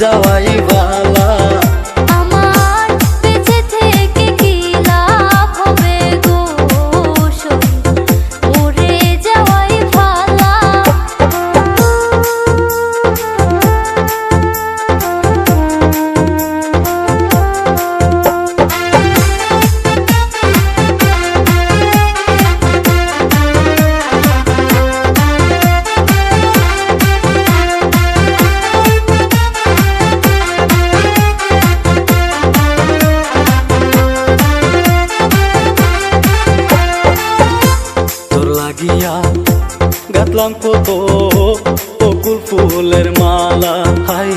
जवाई बा বুঝলাম কত বকুল ফুলের মালা হাই